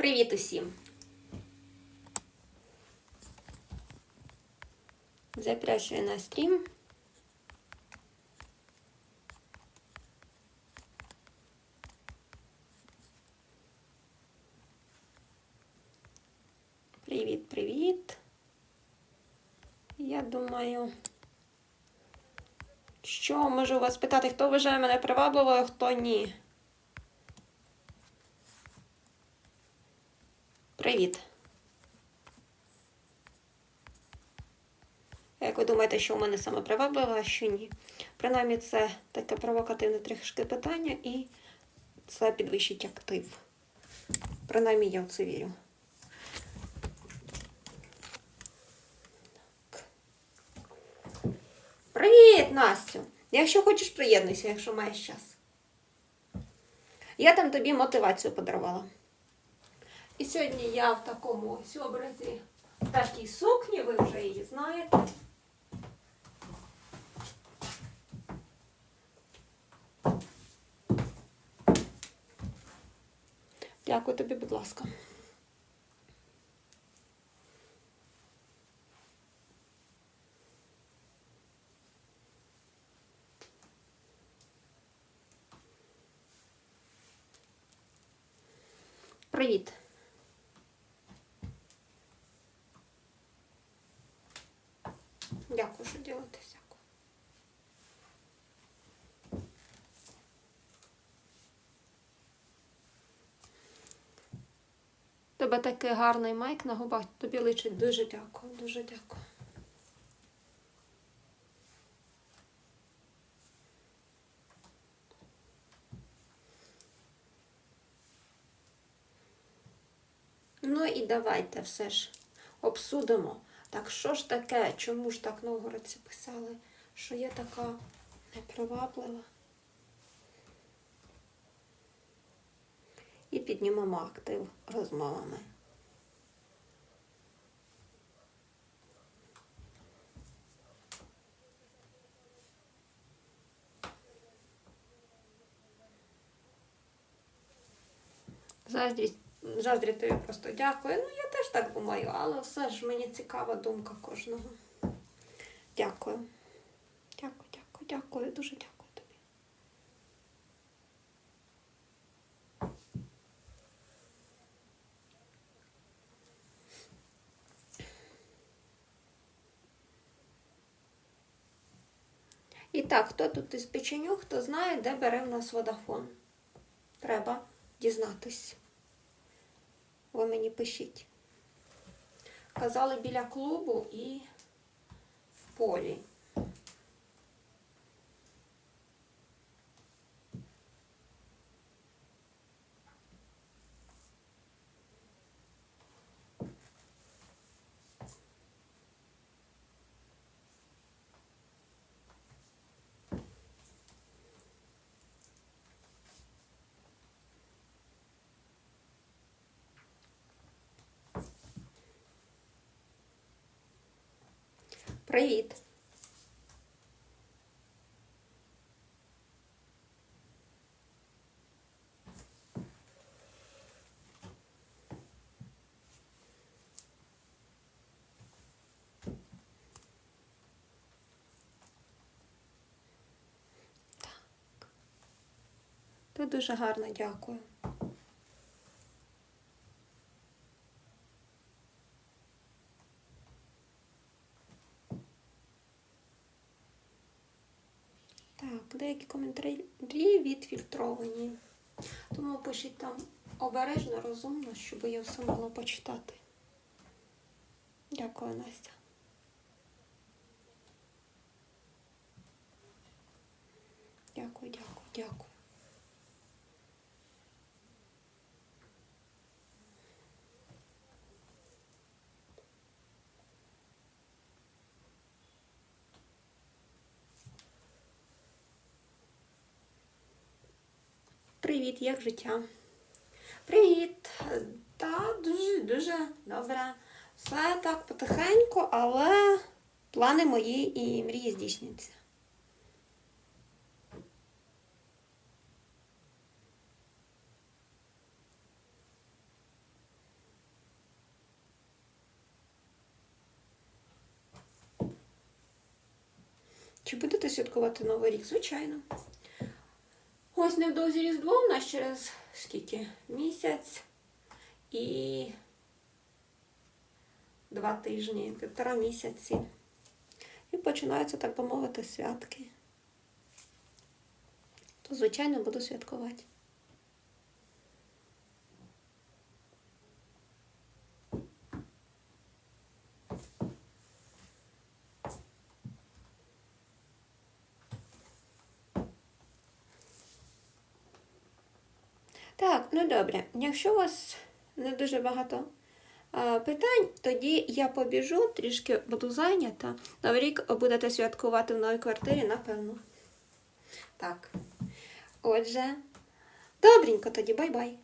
Привіт усім! Запрошую на стрім. Привіт, привіт. Я думаю, що можу вас питати, хто вважає мене привабливою, а хто ні. Привіт. Як ви думаєте, що у мене саме привабливо, а що ні? Принаймні, це таке провокативне трішки питання, і це підвищить актив. Принаймні, я в це вірю. Так. Привіт, Настю! Якщо хочеш, приєднуйся, якщо маєш час. Я там тобі мотивацію подарувала. І сьогодні я в такому ось образі в такій сукні, ви вже її знаєте. Дякую тобі, будь ласка. Привіт. Дякую, що ділитесь. Дякую. Тебе такий гарний майк на губах. Тобі личить дуже дякую, дуже дякую. Ну і давайте все ж обсудимо. Так що ж таке? Чому ж так новгородці писали, що я така неприваблива? І піднімемо актив розмовами. Заздрість, заздрі тобі просто дякую. Ну, я так думаю, але все ж мені цікава думка кожного. Дякую. Дякую, дякую, дякую, дуже дякую. І так, хто тут із печеню, хто знає, де бере в нас водафон? Треба дізнатись. Ви мені пишіть. Казали біля клубу і в полі. Привіт. Так. Ти дуже гарно дякую. Так, деякі коментарі відфільтровані. Тому пишіть там обережно, розумно, щоб я все могла почитати. Дякую, Настя. Дякую, дякую, дякую. Привіт, як життя? Привіт! Та дуже-дуже добре. Все так потихеньку, але плани мої і мрії здійсняться. Чи будете святкувати Новий рік? Звичайно. Ось невдовзі Різдво у нас через скільки? Місяць і два тижні, півтора місяці. І починаються, так би мовити, святки. То, звичайно, буду святкувати. Так, ну добре. Якщо у вас не дуже багато питань, тоді я побіжу, трішки буду зайнята. Новий рік будете святкувати в новій квартирі, напевно. Так. Отже, добренько тоді, бай-бай.